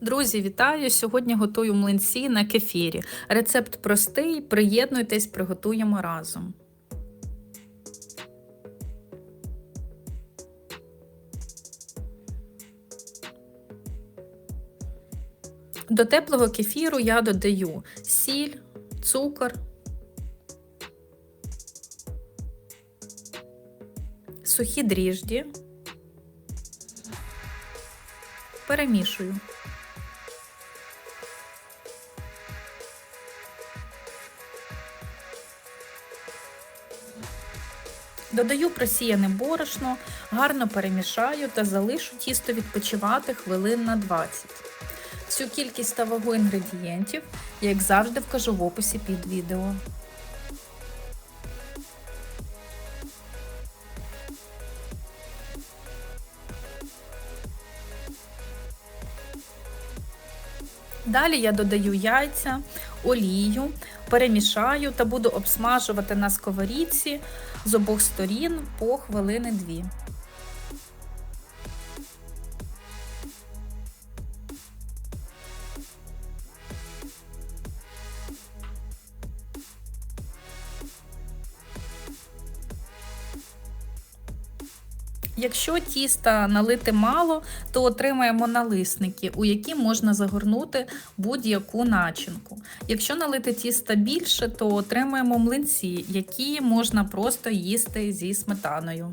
Друзі, вітаю! Сьогодні готую млинці на кефірі. Рецепт простий, приєднуйтесь, приготуємо разом. До теплого кефіру я додаю сіль, цукор, сухі дріжджі, перемішую. Додаю просіяне борошно, гарно перемішаю та залишу тісто відпочивати хвилин на 20. Всю кількість та вагу інгредієнтів, як завжди, вкажу в описі під відео. Далі я додаю яйця, олію, перемішаю та буду обсмажувати на сковорідці з обох сторін по хвилини дві. Якщо тіста налити мало, то отримаємо налисники, у які можна загорнути будь-яку начинку. Якщо налити тіста більше, то отримаємо млинці, які можна просто їсти зі сметаною.